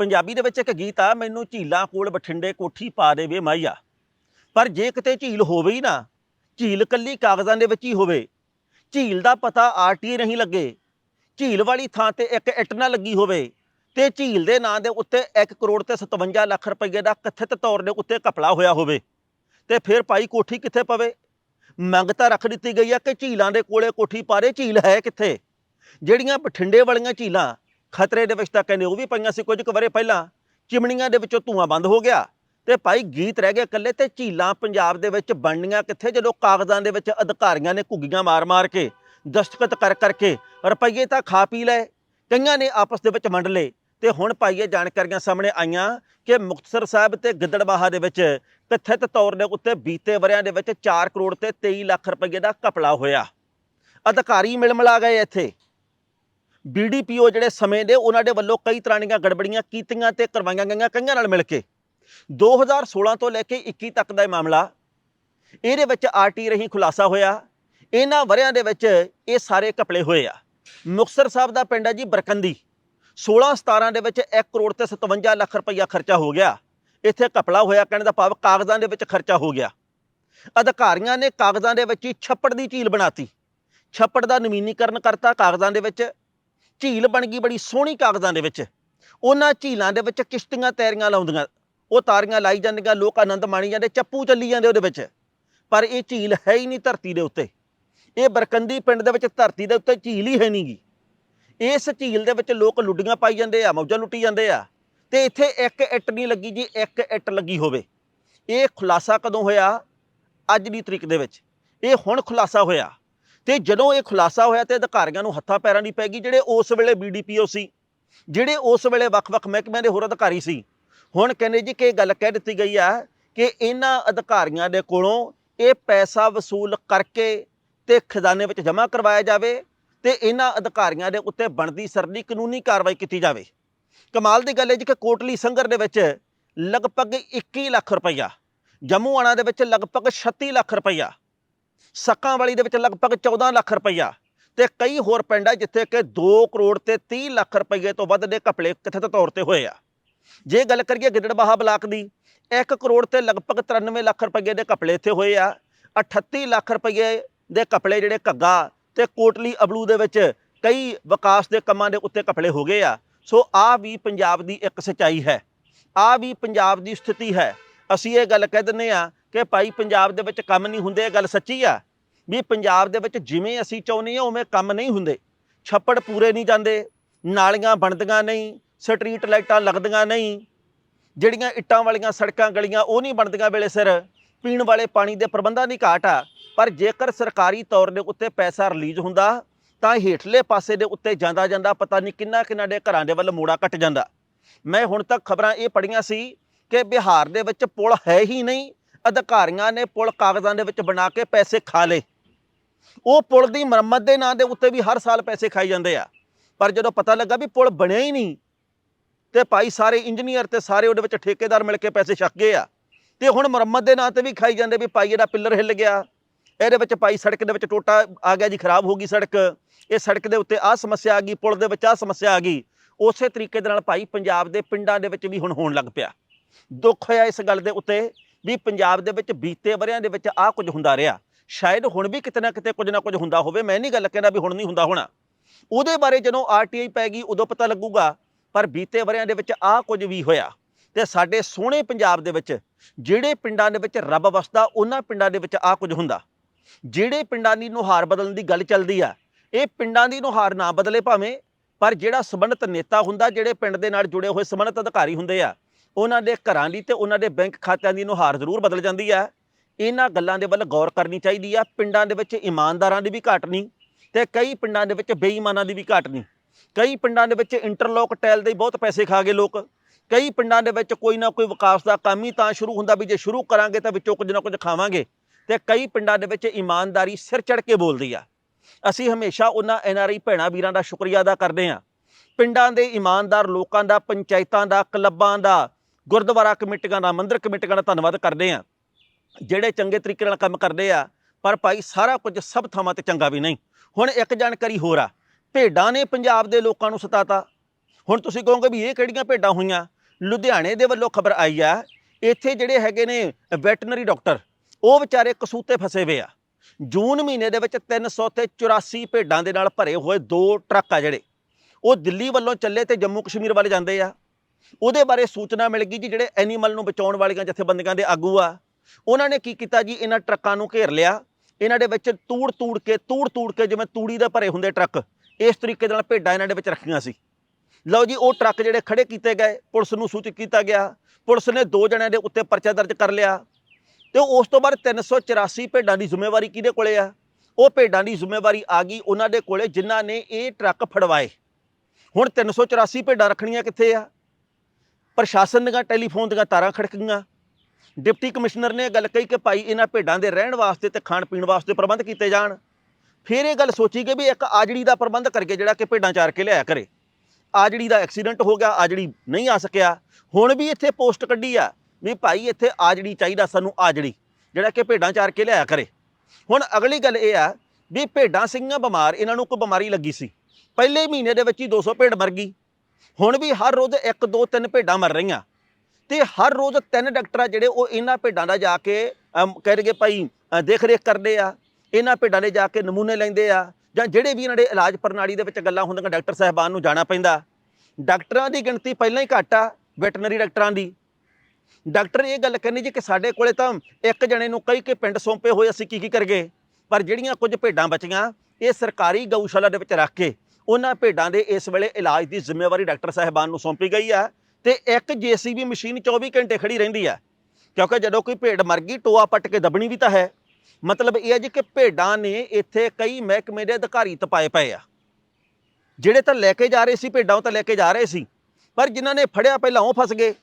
ਪੰਜਾਬੀ ਦੇ ਵਿੱਚ ਇੱਕ ਗੀਤ ਆ, ਮੈਨੂੰ ਝੀਲਾਂ ਕੋਲ ਬਠਿੰਡੇ, ਕੋਠੀ ਪਾ ਦੇਵੇ ਮਾਈਆ ਪਰ ਜੇ ਕਿਤੇ ਝੀਲ ਹੋਵੇ ਹੀ ਨਾ, ਝੀਲ ਕੱਲੀ ਕਾਗਜ਼ਾਂ ਦੇ ਵਿੱਚ ਹੀ ਹੋਵੇ, ਝੀਲ ਦਾ ਪਤਾ ਆਰਟੀਏ ਨਹੀਂ ਲੱਗੇ, ਝੀਲ ਵਾਲੀ ਥਾਂ ਤੇ ਇੱਕ ਇੱਟ ਨਾ ਲੱਗੀ ਹੋਵੇ, ਤੇ ਝੀਲ ਦੇ ਨਾਂ ਦੇ ਉੱਤੇ 1 ਕਰੋੜ ਤੇ 57 ਲੱਖ ਰੁਪਏ ਦਾ ਕਥਿਤ ਤੌਰ ਦੇ ਉੱਤੇ ਕਪੜਾ ਹੋਇਆ ਹੋਵੇ, ਤੇ ਫਿਰ ਭਾਈ ਕੋਠੀ ਕਿੱਥੇ ਪਵੇ? ਮੰਗ ਤਾਂ ਰੱਖ ਦਿੱਤੀ ਗਈ ਆ ਕਿ ਝੀਲਾਂ ਦੇ ਕੋਲੇ ਕੋਠੀ ਪਾਰੇ, ਝੀਲ ਹੈ ਕਿੱਥੇ? ਜਿਹੜੀਆਂ ਬਠਿੰਡੇ ਵਾਲੀਆਂ ਝੀਲਾਂ ਖਤਰੇ ਦੇ ਵਿੱਚ ਤਾਂ ਕਹਿੰਦੇ ਉਹ ਵੀ ਪਈਆਂ ਸੀ ਕੁਝ ਕੁ ਵਰੇ ਪਹਿਲਾਂ। ਚਿਮਣੀਆਂ ਦੇ ਵਿੱਚੋਂ ਧੂਆਂ ਬੰਦ ਹੋ ਗਿਆ ਤੇ ਭਾਈ ਗੀਤ ਰਹਿ ਗਏ ਇਕੱਲੇ ਤੇ ਝੀਲਾਂ ਪੰਜਾਬ ਦੇ ਵਿੱਚ ਬਣਨੀਆਂ ਕਿੱਥੇ ਜਦੋਂ ਕਾਗਜ਼ਾਂ ਦੇ ਵਿੱਚ ਅਧਿਕਾਰੀਆਂ ਨੇ ਘੁੱਗੀਆਂ ਮਾਰ-ਮਾਰ ਕੇ, ਦਸਤਖਤ ਕਰ ਕਰਕੇ ਰੁਪਈਏ ਤਾਂ ਖਾ ਪੀ ਲਏ, ਕਈਆਂ ਨੇ ਆਪਸ ਦੇ ਵਿੱਚ ਵੰਡ ਲਏ ਤੇ ਹੁਣ ਭਾਈ ਇਹ ਜਾਣਕਾਰੀਆਂ ਸਾਹਮਣੇ ਆਈਆਂ ਕਿ ਮੁਕਤਸਰ ਸਾਹਿਬ ਤੇ ਗਿੱਦੜਬਾਹਾ ਦੇ ਵਿੱਚ ਕਥਿਤ ਤੌਰ ਦੇ ਉੱਤੇ ਬੀਤੇ ਵਰਿਆਂ ਦੇ ਵਿੱਚ 4 ਕਰੋੜ ਤੇ 23 ਲੱਖ ਰੁਪਏ ਦਾ ਘਪਲਾ ਹੋਇਆ। ਅਧਿਕਾਰੀ ਮਿਲ ਮਿਲਾ ਗਏ ਇੱਥੇ। ਬੀਡੀਪੀਓ ਜਿਹੜੇ ਸਮੇਂ ਦੇ, ਉਹਨਾਂ ਦੇ ਵੱਲੋਂ ਕਈ ਤਰ੍ਹਾਂ ਦੀਆਂ ਗੜਬੜੀਆਂ ਕੀਤੀਆਂ ਤੇ ਕਰਵਾਈਆਂ ਗਈਆਂ ਕਈਆਂ ਨਾਲ ਮਿਲ ਕੇ। 2016 ਤੋਂ ਲੈ ਕੇ 21 ਤੱਕ ਦਾ ਇਹ ਮਾਮਲਾ, ਇਹਦੇ ਵਿੱਚ ਆਰਟੀ ਰਹੀ ਖੁਲਾਸਾ ਹੋਇਆ, ਇਹਨਾਂ ਵਰਿਆਂ ਦੇ ਵਿੱਚ ਇਹ ਸਾਰੇ ਘਪਲੇ ਹੋਏ ਆ। ਮੁਕਤਸਰ ਸਾਹਿਬ ਦਾ ਪਿੰਡ ਹੈ ਜੀ ਬਰਕੰਦੀ। 16 17 ਦੇ ਵਿੱਚ 1 ਕਰੋੜ ਤੇ 57 ਲੱਖ ਰੁਪਈਆ ਖਰਚਾ ਹੋ ਗਿਆ। ਇੱਥੇ ਘਪਲਾ ਹੋਇਆ, ਕਹਿਣ ਦਾ ਭਾਵ ਕਾਗਜ਼ਾਂ ਦੇ ਵਿੱਚ ਖਰਚਾ ਹੋ ਗਿਆ। ਅਧਿਕਾਰੀਆਂ ਨੇ ਕਾਗਜ਼ਾਂ ਦੇ ਵਿੱਚ ਹੀ ਛੱਪੜ ਦੀ ਝੀਲ ਬਣਾਤੀ। ਛੱਪੜ ਦਾ ਨਵੀਨੀਕਰਨ ਕਰਤਾ ਕਾਗਜ਼ਾਂ ਦੇ ਵਿੱਚ। ਝੀਲ ਬਣ ਗਈ ਬੜੀ ਸੋਹਣੀ ਕਾਗਜ਼ਾਂ ਦੇ ਵਿੱਚ। ਉਹਨਾਂ ਝੀਲਾਂ ਦੇ ਵਿੱਚ ਕਿਸ਼ਤੀਆਂ ਤੈਰੀਆਂ ਲਾਉਂਦੀਆਂ। ਉਹ ਤਾਰੀਆਂ ਲਾਈ ਜਾਂਦੀਆਂ, ਲੋਕ ਆਨੰਦ ਮਾਣੀ ਜਾਂਦੇ, ਚੱਪੂ ਚੱਲੀ ਜਾਂਦੇ ਉਹਦੇ ਵਿੱਚ। ਪਰ ਇਹ ਝੀਲ ਹੈ ਹੀ ਨਹੀਂ ਧਰਤੀ ਦੇ ਉੱਤੇ। ਇਹ ਬਰਕੰਦੀ ਪਿੰਡ ਦੇ ਵਿੱਚ ਧਰਤੀ ਦੇ ਉੱਤੇ ਝੀਲ ਹੀ ਹੈ ਨਹੀਂਗੀ ਇਸ ਝੀਲ ਦੇ ਵਿੱਚ ਲੋਕ ਲੁੱਡੀਆਂ ਪਾਈ ਜਾਂਦੇ ਆ, ਮੌਜਾਂ ਲੁੱਟੀ ਜਾਂਦੇ ਆ। ਤੇ ਇੱਥੇ ਇੱਕ ਇੱਟ ਨਹੀਂ ਲੱਗੀ ਜੀ, ਇੱਕ ਇੱਟ ਲੱਗੀ ਹੋਵੇ। ਇਹ ਖੁਲਾਸਾ ਕਦੋਂ ਹੋਇਆ? ਅੱਜ ਦੀ ਤਰੀਕ ਦੇ ਵਿੱਚ। ਇਹ ਹੁਣ ਖੁਲਾਸਾ ਹੋਇਆ। ਤੇ ਜਦੋਂ ਇਹ ਖੁਲਾਸਾ ਹੋਇਆ ਤੇ ਅਧਿਕਾਰੀਆਂ ਨੂੰ ਹੱਥਾਂ ਪੈਰਾਂ ਦੀ ਪੈ ਗਈ, ਜਿਹੜੇ ਉਸ ਵੇਲੇ ਬੀਡੀਪੀਓ ਸੀ, ਜਿਹੜੇ ਉਸ ਵੇਲੇ ਵੱਖ-ਵੱਖ ਮਹਿਕਮਿਆਂ ਦੇ ਹੋਰ ਅਧਿਕਾਰੀ ਸੀ। ਹੁਣ ਕਹਿੰਦੇ ਜੀ ਕਿ ਇਹ ਗੱਲ ਕਹਿ ਦਿੱਤੀ ਗਈ ਆ ਕਿ ਇਹਨਾਂ ਅਧਿਕਾਰੀਆਂ ਦੇ ਕੋਲੋਂ ਇਹ ਪੈਸਾ ਵਸੂਲ ਕਰਕੇ ਤੇ ਖਜ਼ਾਨੇ ਵਿੱਚ ਜਮ੍ਹਾਂ ਕਰਵਾਇਆ ਜਾਵੇ ਤੇ ਇਹਨਾਂ ਅਧਿਕਾਰੀਆਂ ਦੇ ਉੱਤੇ ਬਣਦੀ ਸਰਦੀ ਕਾਨੂੰਨੀ ਕਾਰਵਾਈ ਕੀਤੀ ਜਾਵੇ। ਕਮਾਲ ਦੀ ਗੱਲ ਹੈ ਜੀ ਕਿ ਕੋਟਲੀ ਸੰਗਰ ਦੇ ਵਿੱਚ ਲਗਭਗ 21 ਲੱਖ ਰੁਪਈਆ ਜੰਮੂ ਆਣਾ ਦੇ ਵਿੱਚ ਲਗਭਗ 36 ਲੱਖ ਰੁਪਈਆ ਸੱਕਾਂ ਵਾਲੀ ਦੇ ਵਿੱਚ ਲਗਭਗ 14 ਲੱਖ ਰੁਪਈਆ। ਤੇ ਕਈ ਹੋਰ ਪਿੰਡ ਆ ਜਿੱਥੇ ਕਿ 2 ਕਰੋੜ ਤੇ 30 ਲੱਖ ਰੁਪਈਏ ਤੋਂ ਵੱਧ ਦੇ ਘਪਲੇ ਕਥਿਤ ਤੌਰ ਤੇ ਹੋਏ ਆ। ਜੇ ਗੱਲ ਕਰੀਏ ਗਿੱਦੜਬਾਹਾ ਬਲਾਕ ਦੀ 1 ਕਰੋੜ ਤੇ ਲਗਭਗ 93 ਲੱਖ ਰੁਪਈਏ ਦੇ ਘਪਲੇ ਇੱਥੇ ਹੋਏ ਆ। 38 ਲੱਖ ਰੁਪਈਏ ਦੇ ਘਪਲੇ ਜਿਹੜੇ ਘੱਗਾ ਤੇ ਕੋਟਲੀ ਅਬਲੂ ਦੇ ਵਿੱਚ ਕਈ ਵਿਕਾਸ ਦੇ ਕੰਮਾਂ ਦੇ ਉੱਤੇ ਘਪਲੇ ਹੋ ਗਏ ਆ। ਸੋ ਆ ਵੀ ਪੰਜਾਬ ਦੀ ਇੱਕ ਸਚਾਈ ਹੈ। ਆ ਵੀ ਪੰਜਾਬ ਦੀ ਸਥਿਤੀ ਹੈ। ਅਸੀਂ ਇਹ ਗੱਲ ਕਹਿ ਦਿੰਦੇ ਆ ਕਿ ਭਾਈ ਪੰਜਾਬ ਦੇ ਵਿੱਚ ਕੰਮ ਨਹੀਂ ਹੁੰਦੇ, ਇਹ ਗੱਲ ਸੱਚੀ ਆ। ਵੀ ਪੰਜਾਬ ਦੇ ਵਿੱਚ ਜਿਵੇਂ ਅਸੀਂ ਚਾਹੁੰਦੇ ਆ ਉਵੇਂ ਕੰਮ ਨਹੀਂ ਹੁੰਦੇ। ਛੱਪੜ ਪੂਰੇ ਨਹੀਂ ਜਾਂਦੇ, ਨਾਲੀਆਂ ਬਣਦੀਆਂ ਨਹੀਂ, ਸਟਰੀਟ ਲਾਈਟਾਂ ਲੱਗਦੀਆਂ ਨਹੀਂ। ਜਿਹੜੀਆਂ ਇੱਟਾਂ ਵਾਲੀਆਂ ਸੜਕਾਂ ਗਲੀਆਂ, ਉਹ ਨਹੀਂ ਬਣਦੀਆਂ ਵੇਲੇ ਸਿਰ। ਪੀਣ ਵਾਲੇ ਪਾਣੀ ਦੇ ਪ੍ਰਬੰਧਾਂ ਦੀ ਘਾਟ ਆ। ਪਰ ਜੇਕਰ ਸਰਕਾਰੀ ਤੌਰ ਦੇ ਉੱਤੇ ਪੈਸਾ ਰਿਲੀਜ਼ ਹੁੰਦਾ, ਤਾਂ ਹੇਠਲੇ ਪਾਸੇ ਦੇ ਉੱਤੇ ਜਾਂਦਾ ਜਾਂਦਾ ਪਤਾ ਨਹੀਂ ਕਿੰਨਾ ਕਿੰਨਾ ਦੇ ਘਰਾਂ ਦੇ ਵੱਲ ਮੋੜਾ ਕੱਟ ਜਾਂਦਾ। ਮੈਂ ਹੁਣ ਤੱਕ ਖਬਰਾਂ ਇਹ ਪੜੀਆਂ ਸੀ ਕਿ ਬਿਹਾਰ ਦੇ ਵਿੱਚ ਪੁਲ ਹੈ ਹੀ ਨਹੀਂ ਅਧਿਕਾਰੀਆਂ ਨੇ ਪੁਲ ਕਾਗਜ਼ਾਂ ਦੇ ਵਿੱਚ ਬਣਾ ਕੇ ਪੈਸੇ ਖਾ ਲਏ। ਉਹ ਪੁਲ ਦੀ ਮੁਰੰਮਤ ਦੇ ਨਾਂ ਦੇ ਉੱਤੇ ਵੀ ਹਰ ਸਾਲ ਪੈਸੇ ਖਾਈ ਜਾਂਦੇ ਆ। ਪਰ ਜਦੋਂ ਪਤਾ ਲੱਗਾ ਵੀ ਪੁਲ ਬਣਿਆ ਹੀ ਨਹੀਂ, ਤੇ ਭਾਈ ਸਾਰੇ ਇੰਜੀਨੀਅਰ ਤੇ ਸਾਰੇ ਉਹਦੇ ਵਿੱਚ ਠੇਕੇਦਾਰ ਮਿਲ ਕੇ ਪੈਸੇ ਛੱਕ ਗਏ ਆ। ਤੇ ਹੁਣ ਮੁਰੰਮਤ ਦੇ ਨਾਂ ਤੇ ਵੀ ਖਾਈ ਜਾਂਦੇ ਵੀ ਭਾਈ ਇਹਦਾ ਪਿੱਲਰ ਹਿੱਲ ਗਿਆ। ਇਹਦੇ ਵਿੱਚ ਭਾਈ ਸੜਕ ਦੇ ਵਿੱਚ ਟੋਟਾ ਆ ਗਿਆ ਜੀ, ਖਰਾਬ ਹੋ ਗਈ ਸੜਕ। ਇਹ ਸੜਕ ਦੇ ਉੱਤੇ ਆਹ ਸਮੱਸਿਆ ਆ ਗਈ, ਪੁਲ ਦੇ ਵਿੱਚ ਆਹ ਸਮੱਸਿਆ ਆ ਗਈ। ਉਸੇ ਤਰੀਕੇ ਦੇ ਨਾਲ ਭਾਈ ਪੰਜਾਬ ਦੇ ਪਿੰਡਾਂ ਦੇ ਵਿੱਚ ਵੀ ਹੁਣ ਹੋਣ ਲੱਗ ਪਿਆ। ਦੁੱਖ ਹੋਇਆ ਇਸ ਗੱਲ ਦੇ ਉੱਤੇ। ਵੀ ਪੰਜਾਬ ਦੇ ਵਿੱਚ ਬੀਤੇ ਵਰਿਆਂ ਦੇ ਵਿੱਚ ਆਹ ਕੁਝ ਹੁੰਦਾ ਰਿਹਾ। ਸ਼ਾਇਦ ਹੁਣ ਵੀ ਕਿਤੇ ਨਾ ਕਿਤੇ ਕੁਝ ਨਾ ਕੁਝ ਹੁੰਦਾ ਹੋਵੇ, ਮੈਂ ਨਹੀਂ ਗੱਲ ਕਹਿੰਦਾ ਵੀ ਹੁਣ ਨਹੀਂ ਹੁੰਦਾ ਹੋਣਾ। ਉਹਦੇ ਬਾਰੇ ਜਦੋਂ ਆਰਟੀਆਈ ਪੈ ਗਈ, ਉਦੋਂ ਪਤਾ ਲੱਗੂਗਾ, ਪਰ ਬੀਤੇ ਵਰਿਆਂ ਦੇ ਵਿੱਚ ਆਹ ਕੁਝ ਵੀ ਹੋਇਆ। ਤੇ ਸਾਡੇ ਸੋਹਣੇ ਪੰਜਾਬ ਦੇ ਵਿੱਚ, ਜਿਹੜੇ ਪਿੰਡਾਂ ਦੇ ਵਿੱਚ ਰੱਬ ਵਸਦਾ, ਉਹਨਾਂ ਪਿੰਡਾਂ ਦੇ ਵਿੱਚ ਆਹ ਕੁਝ ਹੁੰਦਾ। ਜਿਹੜੇ ਪਿੰਡਾਂ ਦੀ ਨੁਹਾਰ ਬਦਲਣ ਦੀ ਗੱਲ ਚੱਲਦੀ ਆ, ਇਹ ਪਿੰਡਾਂ ਦੀ ਨੁਹਾਰ ਨਾ ਬਦਲੇ ਭਾਵੇਂ, ਪਰ ਜਿਹੜਾ ਸਬੰਧਤ ਨੇਤਾ ਹੁੰਦਾ, ਜਿਹੜੇ ਪਿੰਡ ਦੇ ਨਾਲ ਜੁੜੇ ਹੋਏ ਸਬੰਧਤ ਅਧਿਕਾਰੀ ਹੁੰਦੇ ਆ ਉਹਨਾਂ ਦੇ ਘਰਾਂ ਦੀ ਤੇ ਉਹਨਾਂ ਦੇ ਬੈਂਕ ਖਾਤਿਆਂ ਦੀ ਨੁਹਾਰ ਜ਼ਰੂਰ ਬਦਲ ਜਾਂਦੀ ਹੈ ਇਹਨਾਂ ਗੱਲਾਂ ਦੇ ਵੱਲ ਗੌਰ ਕਰਨੀ ਚਾਹੀਦੀ ਆ। ਪਿੰਡਾਂ ਦੇ ਵਿੱਚ ਇਮਾਨਦਾਰਾਂ ਦੀ ਵੀ ਘਾਟ ਨਹੀਂ ਤੇ ਕਈ ਪਿੰਡਾਂ ਦੇ ਵਿੱਚ ਬੇਈਮਾਨਾਂ ਦੀ ਵੀ ਘਾਟ ਨਹੀਂ। ਕਈ ਪਿੰਡਾਂ ਦੇ ਵਿੱਚ ਇੰਟਰਲੋਕ ਟੈਲ ਦੇ ਬਹੁਤ ਪੈਸੇ ਖਾ ਗਏ ਲੋਕ। ਕਈ ਪਿੰਡਾਂ ਦੇ ਵਿੱਚ ਕੋਈ ਨਾ ਕੋਈ ਵਿਕਾਸ ਦਾ ਕੰਮ ਹੀ ਤਾਂ ਸ਼ੁਰੂ ਹੁੰਦਾ ਵੀ ਜੇ ਸ਼ੁਰੂ ਕਰਾਂਗੇ ਤਾਂ ਵਿੱਚੋਂ ਕੁਝ ਨਾ ਕੁਝ ਖਾਵਾਂਗੇ। ਤੇ ਕਈ ਪਿੰਡਾਂ ਦੇ ਵਿੱਚ ਇਮਾਨਦਾਰੀ ਸਿਰ ਚੜ ਕੇ ਬੋਲਦੀ ਆ। ਅਸੀਂ ਹਮੇਸ਼ਾ ਉਹਨਾਂ ਐਨਆਰਆਈ ਭੈਣਾਂ ਵੀਰਾਂ ਦਾ ਸ਼ੁਕਰੀਆ ਅਦਾ ਕਰਦੇ ਹਾਂ। ਪਿੰਡਾਂ ਦੇ ਇਮਾਨਦਾਰ ਲੋਕਾਂ ਦਾ, ਪੰਚਾਇਤਾਂ ਦਾ, ਕਲੱਬਾਂ ਦਾ ਗੁਰਦੁਆਰਾ ਕਮੇਟੀਆਂ ਦਾ, ਮੰਦਿਰ ਕਮੇਟੀਆਂ ਦਾ ਧੰਨਵਾਦ ਕਰਦੇ ਹਾਂ। ਜਿਹੜੇ ਚੰਗੇ ਤਰੀਕੇ ਨਾਲ ਕੰਮ ਕਰਦੇ ਆ, ਪਰ ਭਾਈ ਸਾਰਾ ਕੁਝ ਸਭ ਥਾਵਾਂ ਤੇ ਚੰਗਾ ਵੀ ਨਹੀਂ। ਹੁਣ ਇੱਕ ਜਾਣਕਾਰੀ ਹੋਰ ਆ, ਭੇਡਾਂ ਨੇ ਪੰਜਾਬ ਦੇ ਲੋਕਾਂ ਨੂੰ ਸਤਾਤਾ। ਹੁਣ ਤੁਸੀਂ ਕਹੋਗੇ ਵੀ ਇਹ ਕਿਹੜੀਆਂ ਭੇਡਾਂ ਹੋਈਆਂ? ਲੁਧਿਆਣੇ ਦੇ ਵੱਲੋਂ ਖਬਰ ਆਈ ਆ, ਇੱਥੇ ਜਿਹੜੇ ਹੈਗੇ ਨੇ ਵੈਟਰਨਰੀ ਡਾਕਟਰ, ਉਹ ਵਿਚਾਰੇ ਕਸੂਤੇ ਫਸੇ ਹੋਏ ਆ। ਜੂਨ ਮਹੀਨੇ ਦੇ ਵਿੱਚ 300 ਤੇ 84 ਭੇਡਾਂ ਦੇ ਨਾਲ ਭਰੇ ਹੋਏ ਦੋ ਟਰੱਕ ਆ ਜਿਹੜੇ। ਉਹ ਦਿੱਲੀ ਵੱਲੋਂ ਚੱਲੇ ਤੇ ਜੰਮੂ ਕਸ਼ਮੀਰ ਵੱਲ ਜਾਂਦੇ ਆ। ਉਹਦੇ ਬਾਰੇ ਸੂਚਨਾ ਮਿਲ ਗਈ ਜੀ ਜਿਹੜੇ ਐਨੀਮਲ ਨੂੰ ਬਚਾਉਣ ਵਾਲੀਆਂ ਜਥੇਬੰਦੀਆਂ ਦੇ ਆਗੂ ਆ। ਉਹਨਾਂ ਨੇ ਕੀ ਕੀਤਾ ਜੀ? ਇਹਨਾਂ ਟਰੱਕਾਂ ਨੂੰ ਘੇਰ ਲਿਆ। ਇਹਨਾਂ ਦੇ ਵਿੱਚ ਤੂੜ ਤੂੜ ਕੇ, ਤੂੜ ਤੂੜ ਕੇ ਜਿਵੇਂ ਤੂੜੀ ਦੇ ਭਰੇ ਹੁੰਦੇ ਟਰੱਕ, ਇਸ ਤਰੀਕੇ ਨਾਲ ਭੇਡਾਂ ਇਹਨਾਂ ਦੇ ਵਿੱਚ ਰੱਖੀਆਂ ਸੀ। ਲਓ ਜੀ, ਉਹ ਟਰੱਕ ਜਿਹੜੇ ਖੜੇ ਕੀਤੇ ਗਏ, ਪੁਲਿਸ ਨੂੰ ਸੂਚਿਤ ਕੀਤਾ ਗਿਆ। ਪੁਲਿਸ ਨੇ ਦੋ ਜਣਿਆਂ ਦੇ ਉੱਤੇ ਪਰਚਾ ਦਰਜ ਕਰ ਲਿਆ। ਤੇ ਉਸ ਤੋਂ ਬਾਅਦ 384 ਭੇਡਾਂ ਦੀ ਜ਼ਿੰਮੇਵਾਰੀ ਕਿਹਦੇ ਕੋਲੇ ਆ? ਉਹ ਭੇਡਾਂ ਦੀ ਜ਼ਿੰਮੇਵਾਰੀ ਆ ਗਈ ਉਹਨਾਂ ਦੇ ਕੋਲੇ, ਜਿਨ੍ਹਾਂ ਨੇ ਇਹ ਟਰੱਕ ਫੜਵਾਏ। ਹੁਣ 384 ਭੇਡਾਂ ਰੱਖਣੀਆਂ ਕਿੱਥੇ ਆ? ਪ੍ਰਸ਼ਾਸਨ ਦੀਆਂ ਟੈਲੀਫੋਨ ਦੀਆਂ ਤਾਰਾਂ ਖੜਕੀਆਂ। ਡਿਪਟੀ ਕਮਿਸ਼ਨਰ ਨੇ ਇਹ ਗੱਲ ਕਹੀ ਕਿ ਭਾਈ ਇਹਨਾਂ ਭੇਡਾਂ ਦੇ ਰਹਿਣ ਵਾਸਤੇ ਤੇ ਖਾਣ ਪੀਣ ਵਾਸਤੇ ਪ੍ਰਬੰਧ ਕੀਤੇ ਜਾਣ। ਫਿਰ ਇਹ ਗੱਲ ਸੋਚੀ ਕਿ ਵੀ ਇੱਕ ਆਜੜੀ ਦਾ ਪ੍ਰਬੰਧ ਕਰਕੇ ਜਿਹੜਾ ਕਿ ਭੇਡਾਂ ਚਾਰ ਕੇ ਲਿਆਇਆ ਕਰੇ। ਆਜੜੀ ਦਾ ਐਕਸੀਡੈਂਟ ਹੋ ਗਿਆ, ਆਜੜੀ ਨਹੀਂ ਆ ਸਕਿਆ। ਹੁਣ ਵੀ ਇੱਥੇ ਪੋਸਟ ਕੱਢੀ ਆ ਵੀ ਭਾਈ ਇੱਥੇ ਆਜੜੀ ਚਾਹੀਦਾ ਸਾਨੂੰ ਆਜੜੀ, ਜਿਹੜਾ ਕਿ ਭੇਡਾਂ ਚਾਰ ਕੇ ਲਿਆਇਆ ਕਰੇ। ਹੁਣ ਅਗਲੀ ਗੱਲ ਇਹ ਆ ਵੀ ਭੇਡਾਂ ਸਿੰਘਾਂ ਬਿਮਾਰ, ਇਹਨਾਂ ਨੂੰ ਕੋਈ ਬਿਮਾਰੀ ਲੱਗੀ ਸੀ। ਪਹਿਲੇ ਮਹੀਨੇ ਦੇ ਵਿੱਚ ਹੀ 200 ਭੇਡ ਮਰ ਗਈ। ਹੁਣ ਵੀ ਹਰ ਰੋਜ਼ 1 2 3 ਭੇਡਾਂ ਮਰ ਰਹੀਆਂ। ਤੇ ਹਰ ਰੋਜ਼ ਤਿੰਨ ਡਾਕਟਰ ਆ ਜਿਹੜੇ ਉਹ ਇਹਨਾਂ ਭੇਡਾਂ ਦਾ ਜਾ ਕੇ ਅਮ, ਕਹਿ ਰਗੇ ਭਾਈ ਦੇਖ ਰੇਖ ਕਰਦੇ ਆ। ਇਹਨਾਂ ਭੇਡਾਂ ਦੇ ਜਾ ਕੇ ਨਮੂਨੇ ਲੈਂਦੇ ਆ। ਜਾਂ ਜਿਹੜੇ ਵੀ ਇਹਨਾਂ ਦੇ ਇਲਾਜ ਪ੍ਰਣਾਲੀ ਦੇ ਵਿੱਚ ਗੱਲਾਂ ਹੁੰਦੀਆਂ ਡਾਕਟਰ ਸਾਹਿਬਾਨ ਨੂੰ ਜਾਣਾ ਪੈਂਦਾ। ਡਾਕਟਰਾਂ ਦੀ ਗਿਣਤੀ ਪਹਿਲਾਂ ਹੀ ਘੱਟ ਆ ਵੈਟਰਨਰੀ ਡਾਕਟਰਾਂ ਦੀ। ਡਾਕਟਰ ਇਹ ਗੱਲ ਕਹਿੰਦੇ ਜੀ ਕਿ ਸਾਡੇ ਕੋਲੇ ਤਾਂ ਇੱਕ ਜਣੇ ਨੂੰ ਕਈ ਕੇ ਪਿੰਡ ਸੌਂਪੇ ਹੋਏ ਅਸੀਂ ਕੀ ਕੀ ਕਰਗੇ ਪਰ ਜਿਹੜੀਆਂ ਕੁਝ ਭੇਡਾਂ ਬਚੀਆਂ ਇਹ ਸਰਕਾਰੀ ਗਊਸ਼ਾਲਾ ਦੇ ਵਿੱਚ ਰੱਖ ਕੇ ਉਹਨਾਂ ਭੇਡਾਂ ਦੇ ਇਸ ਵੇਲੇ ਇਲਾਜ ਦੀ ਜ਼ਿੰਮੇਵਾਰੀ ਡਾਕਟਰ ਸਾਹਿਬਾਨ ਨੂੰ ਸੌਂਪੀ ਗਈ ਆ ਤੇ ਇੱਕ ਜੀਸੀਬੀ ਮਸ਼ੀਨ 24 ਘੰਟੇ ਖੜੀ ਰਹਿੰਦੀ ਹੈ ਕਿਉਂਕਿ ਜਦੋਂ ਕੋਈ ਭੇਡ ਮਰ ਗਈ, ਟੋਆ ਪੱਟ ਕੇ ਦਬਣੀ ਵੀ ਤਾਂ ਹੈ। ਮਤਲਬ ਇਹ ਹੈ ਜੀ ਕਿ ਭੇਡਾਂ ਨੇ ਇੱਥੇ ਕਈ ਮਹਿਕਮੇ ਦੇ ਅਧਿਕਾਰੀ ਤਪਾਏ ਪਏ ਆ। ਜਿਹੜੇ ਤਾਂ ਲੈ ਕੇ ਜਾ ਰਹੇ ਸੀ, ਭੇਡਾਂ ਉਹ ਤਾਂ ਲੈ ਕੇ ਜਾ ਰਹੇ ਸੀ। ਪਰ ਜਿਨ੍ਹਾਂ ਨੇ ਫੜਿਆ, ਪਹਿਲਾਂ ਉਹ ਫਸ ਗਏ।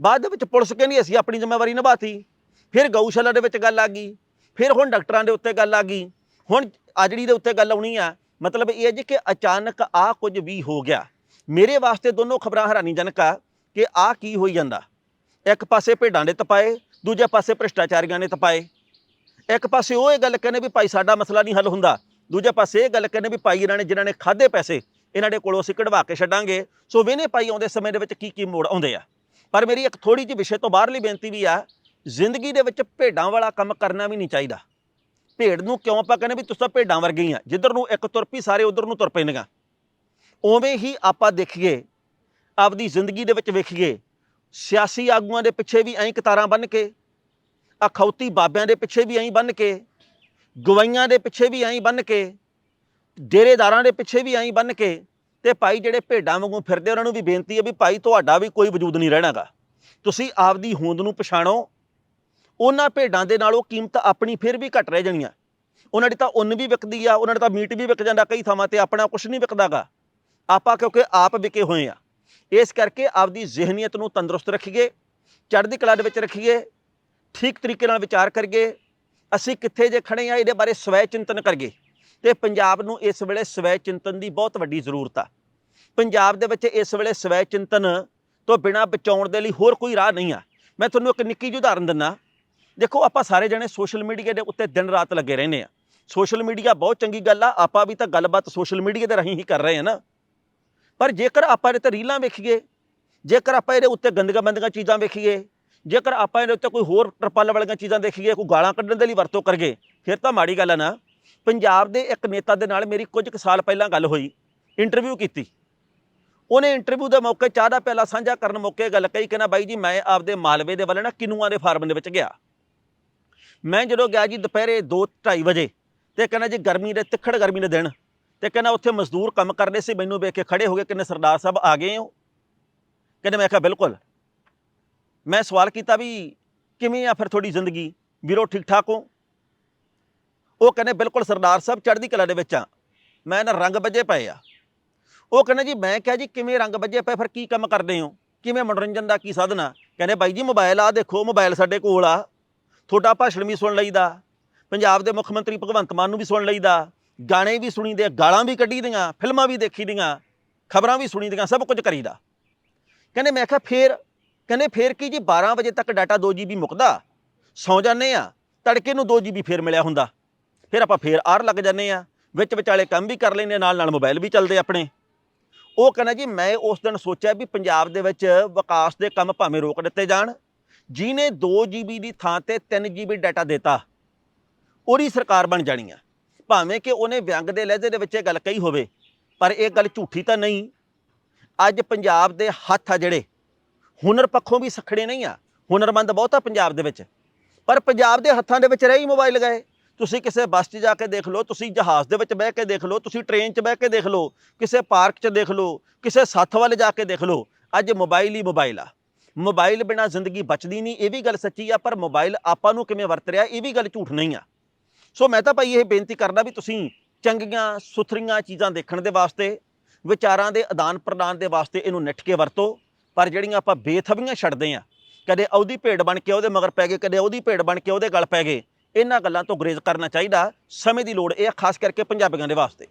ਬਾਅਦ ਦੇ ਵਿੱਚ ਪੁਲਿਸ ਕਹਿੰਦੀ, ਅਸੀਂ ਆਪਣੀ ਜ਼ਿੰਮੇਵਾਰੀ ਨਿਭਾਤੀ। ਫਿਰ ਗਊਸ਼ਾਲਾ ਦੇ ਵਿੱਚ ਗੱਲ ਆ ਗਈ। ਫਿਰ ਹੁਣ ਡਾਕਟਰਾਂ ਦੇ ਉੱਤੇ ਗੱਲ ਆ ਗਈ। ਹੁਣ ਆਜੜੀ ਦੇ ਉੱਤੇ ਗੱਲ ਆਉਣੀ ਆ। ਮਤਲਬ ਇਹ ਹੈ ਜੀ ਕਿ ਅਚਾਨਕ ਆ ਕੁਝ ਵੀ ਹੋ ਗਿਆ। ਮੇਰੇ ਵਾਸਤੇ ਦੋਨੋਂ ਖਬਰਾਂ ਹੈਰਾਨੀਜਨਕ ਆ ਕਿ ਆ ਕੀ ਹੋਈ ਜਾਂਦਾ। ਇੱਕ ਪਾਸੇ ਭੇਡਾਂ ਦੇ ਤਪਾਏ, ਦੂਜੇ ਪਾਸੇ ਭ੍ਰਿਸ਼ਟਾਚਾਰੀਆਂ ਨੇ ਤਪਾਏ। ਇੱਕ ਪਾਸੇ ਉਹ ਇਹ ਗੱਲ ਕਹਿੰਦੇ ਵੀ ਭਾਈ ਸਾਡਾ ਮਸਲਾ ਨਹੀਂ ਹੱਲ ਹੁੰਦਾ। ਦੂਜੇ ਪਾਸੇ ਇਹ ਗੱਲ ਕਹਿੰਦੇ ਵੀ ਭਾਈ ਇਹਨਾਂ ਨੇ, ਜਿਨ੍ਹਾਂ ਨੇ ਖਾਦੇ ਪੈਸੇ, ਇਹਨਾਂ ਦੇ ਕੋਲੋਂ ਅਸੀਂ ਕਢਵਾ ਕੇ ਛੱਡਾਂਗੇ। ਸੋ ਵੇਨੇ ਭਾਈ ਆਉਂਦੇ ਸਮੇਂ ਦੇ ਵਿੱਚ ਕੀ ਕੀ ਮੋੜ ਆਉਂਦੇ ਆ। ਪਰ ਮੇਰੀ ਇੱਕ ਥੋੜੀ ਜਿਹੀ ਵਿਸ਼ੇ ਤੋਂ ਬਾਹਰਲੀ ਬੇਨਤੀ ਵੀ ਆ, ਜ਼ਿੰਦਗੀ ਦੇ ਵਿੱਚ ਭੇਡਾਂ ਵਾਲਾ ਕੰਮ ਕਰਨਾ ਵੀ ਨਹੀਂ ਚਾਹੀਦਾ। ਭੇਡ ਨੂੰ ਕਿਉਂ ਆਪਾਂ ਕਹਿੰਦੇ ਵੀ ਤੁਸੀਂ ਤਾਂ ਭੇਡਾਂ ਵਰਗੀਆਂ ਜਿੱਧਰ ਨੂੰ ਇੱਕ ਤੁਰ ਪਈ, ਸਾਰੇ ਉਧਰ ਨੂੰ ਤੁਰ ਪੈਂਦੀਆਂ ਉਵੇਂ ਹੀ ਆਪਾਂ ਦੇਖੀਏ, ਆਪਦੀ ਜ਼ਿੰਦਗੀ ਦੇ ਵਿੱਚ ਵੇਖੀਏ, ਸਿਆਸੀ ਆਗੂਆਂ ਦੇ ਪਿੱਛੇ ਵੀ ਐਂ ਕਤਾਰਾਂ ਬੰਨ ਕੇ, ਅਖੌਤੀ ਬਾਬਿਆਂ ਦੇ ਪਿੱਛੇ ਵੀ ਐਂ ਬੰਨ ਕੇ ਗਵਾਈਆਂ ਦੇ ਪਿੱਛੇ ਵੀ ਐਂ ਬੰਨ ਕੇ, ਡੇਰੇਦਾਰਾਂ ਦੇ ਪਿੱਛੇ ਵੀ ਐਂ ਬੰਨ ਕੇ, ਤੇ ਭਾਈ ਜਿਹੜੇ ਭੇਡਾਂ ਵਾਂਗੂ ਫਿਰਦੇ ਉਹਨਾਂ ਨੂੰ ਵੀ ਬੇਨਤੀ ਹੈ ਵੀ ਭਾਈ ਤੁਹਾਡਾ ਵੀ ਕੋਈ ਵਜੂਦ ਨਹੀਂ ਰਹਿਣਾਗਾ। ਤੁਸੀਂ ਆਪਦੀ ਹੋਂਦ ਨੂੰ ਪਛਾਣੋ ਉਹਨਾਂ ਭੇਡਾਂ ਦੇ ਨਾਲੋਂ ਕੀਮਤ ਆਪਣੀ ਫਿਰ ਵੀ ਘਟ ਰਹਿ ਜਾਣੀਆਂ। ਉਹਨਾਂ ਦੀ ਤਾਂ ਉੱਨ ਵੀ ਵਿਕਦੀ ਆ, ਉਹਨਾਂ ਦਾ ਤਾਂ ਮੀਟ ਵੀ ਵਿਕ ਜਾਂਦਾ ਕਈ ਥਾਵਾਂ ਤੇ, ਆਪਣਾ ਕੁਝ ਨਹੀਂ ਵਿਕਦਾਗਾ ਆਪਾਂ ਕਿਉਂਕਿ ਆਪ ਵਿਕੇ ਹੋਏ ਆ। ਇਸ ਕਰਕੇ ਆਪਦੀ ਜ਼ਿਹਨੀਅਤ ਨੂੰ ਤੰਦਰੁਸਤ ਰੱਖੀਏ, ਚੜ੍ਹਦੀ ਕਲਾ ਦੇ ਵਿੱਚ ਰੱਖੀਏ, ਠੀਕ ਤਰੀਕੇ ਨਾਲ ਵਿਚਾਰ ਕਰੀਏ, ਅਸੀਂ ਕਿੱਥੇ ਜੇ ਖੜੇ ਆ, ਇਹਦੇ ਬਾਰੇ ਸਵੈ ਚਿੰਤਨ ਕਰੀਏ। ਤੇ ਪੰਜਾਬ ਨੂੰ ਇਸ ਵੇਲੇ ਸਵੈ ਚਿੰਤਨ ਦੀ ਬਹੁਤ ਵੱਡੀ ਜ਼ਰੂਰਤ ਆ। ਪੰਜਾਬ ਦੇ ਵਿੱਚ ਇਸ ਵੇਲੇ ਸਵੈ ਚਿੰਤਨ ਤੋਂ ਬਿਨਾਂ ਬਚਾਉਣ ਦੇ ਲਈ ਹੋਰ ਕੋਈ ਰਾਹ ਨਹੀਂ ਆ। ਮੈਂ ਤੁਹਾਨੂੰ ਇੱਕ ਨਿੱਕੀ ਜਿਹੀ ਉਦਾਹਰਨ ਦਿੰਨਾ ਦੇਖੋ, ਆਪਾਂ ਸਾਰੇ ਜਣੇ ਸੋਸ਼ਲ ਮੀਡੀਆ ਦੇ ਉੱਤੇ ਦਿਨ ਰਾਤ ਲੱਗੇ ਰਹਿੰਦੇ ਆ। ਸੋਸ਼ਲ ਮੀਡੀਆ ਬਹੁਤ ਚੰਗੀ ਗੱਲ ਆ, ਆਪਾਂ ਵੀ ਤਾਂ ਗੱਲਬਾਤ ਸੋਸ਼ਲ ਮੀਡੀਆ ਦੇ ਰਾਹੀਂ ਹੀ ਕਰ ਰਹੇ ਆ ਨਾ। ਪਰ ਜੇਕਰ ਆਪਾਂ ਇਹਦੇ ਤੇ ਰੀਲਾਂ ਵੇਖੀਏ, ਜੇਕਰ ਆਪਾਂ ਇਹਦੇ ਉੱਤੇ ਗੰਦੀਆਂ ਬੰਦੀਆਂ ਚੀਜ਼ਾਂ ਵੇਖੀਏ, ਜੇਕਰ ਆਪਾਂ ਇਹਦੇ ਉੱਤੇ ਕੋਈ ਹੋਰ ਟਰਪਲ ਵਾਲੀਆਂ ਚੀਜ਼ਾਂ ਦੇਖੀਏ ਕੋਈ ਗਾਲਾਂ ਕੱਢਣ ਦੇ ਲਈ ਵਰਤੋਂ ਕਰਗੇ ਫਿਰ ਤਾਂ ਮਾੜੀ ਗੱਲ ਆ ਨਾ। ਪੰਜਾਬ ਦੇ ਇੱਕ ਨੇਤਾ ਦੇ ਨਾਲ ਮੇਰੀ ਕੁਝ ਕੁ ਸਾਲ ਪਹਿਲਾਂ ਗੱਲ ਹੋਈ ਇੰਟਰਵਿਊ ਕੀਤੀ। ਉਹਨੇ ਇੰਟਰਵਿਊ ਦੇ ਮੌਕੇ ਚਾਹ ਦਾ ਪਿਆਲਾ ਸਾਂਝਾ ਕਰਨ ਮੌਕੇ ਗੱਲ ਕਹੀ ਕਹਿੰਦਾ ਬਾਈ ਜੀ, ਮੈਂ ਆਪਦੇ ਮਾਲਵੇ ਦੇ ਵੱਲ ਨਾ ਕਿਨੂਆਂ ਦੇ ਫਾਰਮ ਦੇ ਵਿੱਚ ਗਿਆ। ਮੈਂ ਜਦੋਂ ਗਿਆ ਜੀ ਦੁਪਹਿਰੇ 2:30 ਵਜੇ ਤੇ ਕਹਿੰਦਾ ਜੀ ਗਰਮੀ ਦੇ ਤਿੱਖੜ ਗਰਮੀ ਦੇ ਦਿਨ ਤੇ ਕਹਿੰਦਾ ਉੱਥੇ ਮਜ਼ਦੂਰ ਕੰਮ ਕਰ ਰਹੇ ਸੀ, ਮੈਨੂੰ ਵੇਖ ਕੇ ਖੜੇ ਹੋ ਗਏ, ਕਹਿੰਦੇ ਸਰਦਾਰ ਸਾਹਿਬ ਆ ਗਏ ਹੋ। ਕਹਿੰਦੇ ਮੈਂ ਕਿਹਾ ਬਿਲਕੁਲ। ਮੈਂ ਸਵਾਲ ਕੀਤਾ ਵੀ ਕਿਵੇਂ ਆ ਫਿਰ ਤੁਹਾਡੀ ਜ਼ਿੰਦਗੀ? ਵੀਰੋ, ਠੀਕ ਠਾਕ ਹੋ? ਉਹ ਕਹਿੰਦੇ ਬਿਲਕੁਲ ਸਰਦਾਰ ਸਾਹਿਬ ਚੜ੍ਹਦੀ ਕਲਾ ਦੇ ਵਿੱਚ ਆ। ਮੈਂ ਨਾ ਰੰਗ ਵੱਜੇ ਪਏ ਆ। ਉਹ ਕਹਿੰਦੇ ਜੀ ਮੈਂ ਕਿਹਾ ਜੀ ਕਿਵੇਂ ਰੰਗ ਵੱਜੇ ਪਏ, ਫਿਰ ਕੀ ਕੰਮ ਕਰਦੇ ਹੋ? ਕਿਵੇਂ ਮਨੋਰੰਜਨ ਦਾ ਕੀ ਸਾਧਨ ਆ? ਕਹਿੰਦੇ ਬਾਈ ਜੀ ਮੋਬਾਈਲ ਆ, ਦੇਖੋ ਮੋਬਾਈਲ ਸਾਡੇ ਕੋਲ ਆ। ਤੁਹਾਡਾ ਭਾਸ਼ਣ ਵੀ ਸੁਣ ਲਈਦਾ। ਪੰਜਾਬ ਦੇ ਮੁੱਖ ਮੰਤਰੀ ਭਗਵੰਤ ਮਾਨ ਨੂੰ ਵੀ ਸੁਣ ਲਈਦਾ। ਗਾਣੇ ਵੀ ਸੁਣੀਦੇ, ਗਾਲਾਂ ਵੀ ਕੱਢੀ ਦੀਆਂ ਫਿਲਮਾਂ ਵੀ ਦੇਖੀ ਦੀਆਂ ਖਬਰਾਂ ਵੀ ਸੁਣੀ ਦੀਆਂ ਸਭ ਕੁਝ ਕਰੀਦਾ। ਕਹਿੰਦੇ ਮੈਂ ਕਿਹਾ ਫੇਰ, ਕਹਿੰਦੇ ਫੇਰ ਕੀ ਜੀ 12 ਵਜੇ ਤੱਕ ਡਾਟਾ 2 GB ਮੁੱਕਦਾ। ਸੌ ਜਾਂਦੇ ਆ ਤੜਕੇ ਨੂੰ 2 GB ਫੇਰ ਮਿਲਿਆ ਹੁੰਦਾ। ਫਿਰ ਆਪਾਂ ਫੇਰ ਆਰ ਲੱਗ ਜਾਂਦੇ ਆ ਵਿੱਚ ਵਿਚਾਲੇ ਕੰਮ ਵੀ ਕਰ ਲੈਂਦੇ ਨਾਲ ਨਾਲ ਮੋਬਾਈਲ ਵੀ ਚੱਲਦੇ ਆਪਣੇ। ਉਹ ਕਹਿੰਦਾ ਜੀ, ਮੈਂ ਉਸ ਦਿਨ ਸੋਚਿਆ ਵੀ ਪੰਜਾਬ ਦੇ ਵਿੱਚ ਵਿਕਾਸ ਦੇ ਕੰਮ ਭਾਵੇਂ ਰੋਕ ਦਿੱਤੇ ਜਾਣ। ਜਿਹਨੇ 2 GB ਦੀ ਥਾਂ ਤੇ 3 GB ਡਾਟਾ ਦਿੱਤਾ, ਉਹਦੀ ਸਰਕਾਰ ਬਣ ਜਾਣੀ ਆ। ਭਾਵੇਂ ਕਿ ਉਹਨੇ ਵਿਅੰਗ ਦੇ ਲਹਿਜੇ ਦੇ ਵਿੱਚ ਇਹ ਗੱਲ ਕਹੀ ਹੋਵੇ, ਪਰ ਇਹ ਗੱਲ ਝੂਠੀ ਤਾਂ ਨਹੀਂ। ਅੱਜ ਪੰਜਾਬ ਦੇ ਹੱਥ ਆ ਜਿਹੜੇ, ਹੁਨਰ ਪੱਖੋਂ ਵੀ ਸਖੜੇ ਨਹੀਂ ਆ, ਹੁਨਰਮੰਦ ਬਹੁਤਾ ਪੰਜਾਬ ਦੇ ਵਿੱਚ। ਪਰ ਪੰਜਾਬ ਦੇ ਹੱਥਾਂ ਦੇ ਵਿੱਚ ਰਹੇ ਹੀ ਮੋਬਾਈਲ ਗਏ। ਤੁਸੀਂ ਕਿਸੇ ਬੱਸ 'ਚ ਜਾ ਕੇ ਦੇਖ ਲਓ, ਤੁਸੀਂ ਜਹਾਜ਼ ਦੇ ਵਿੱਚ ਬਹਿ ਕੇ ਦੇਖ ਲਓ, ਤੁਸੀਂ ਟ੍ਰੇਨ 'ਚ ਬਹਿ ਕੇ ਦੇਖ ਲਓ, ਕਿਸੇ ਪਾਰਕ 'ਚ ਦੇਖ ਲਓ, ਕਿਸੇ ਸੱਥ ਵੱਲ ਜਾ ਕੇ ਦੇਖ ਲਓ, ਅੱਜ ਮੋਬਾਈਲ ਹੀ ਮੋਬਾਈਲ ਆ। ਮੋਬਾਈਲ ਬਿਨਾ ਜ਼ਿੰਦਗੀ ਬਚਦੀ ਨਹੀਂ, ਇਹ ਵੀ ਗੱਲ ਸੱਚੀ ਆ, ਪਰ ਮੋਬਾਈਲ ਆਪਾਂ ਨੂੰ ਕਿਵੇਂ ਵਰਤ ਰਿਹਾ, ਇਹ ਵੀ ਗੱਲ ਝੂਠ ਨਹੀਂ ਆ। ਸੋ ਮੈਂ ਤਾਂ ਭਾਈ ਇਹ ਬੇਨਤੀ ਕਰਦਾ ਵੀ ਤੁਸੀਂ ਚੰਗੀਆਂ, ਸੁਥਰੀਆਂ ਚੀਜ਼ਾਂ ਦੇਖਣ ਦੇ ਵਾਸਤੇ, ਵਿਚਾਰਾਂ ਦੇ ਆਦਾਨ ਪ੍ਰਦਾਨ ਦੇ ਵਾਸਤੇ ਇਹਨੂੰ ਨਿੱਠ ਕੇ ਵਰਤੋ, ਪਰ ਜਿਹੜੀਆਂ ਆਪਾਂ ਬੇਥਬੀਆਂ ਛੱਡਦੇ ਆ, ਕਦੇ ਉਹਦੀ ਭੇਡ ਬਣ ਕੇ ਉਹਦੇ ਮਗਰ ਪੈ ਗਏ, ਕਦੇ ਉਹਦੀ ਭੇਡ ਬਣ ਕੇ ਉਹਦੇ ਗਲ ਪੈ ਗਏ, ਇਹਨਾਂ ਗੱਲਾਂ ਤੋਂ ਗੁਰੇਜ਼ ਕਰਨਾ ਚਾਹੀਦਾ, ਸਮੇਂ ਦੀ ਲੋੜ ਇਹ ਆ, ਖਾਸ ਕਰਕੇ ਪੰਜਾਬੀਆਂ ਦੇ ਵਾਸਤੇ।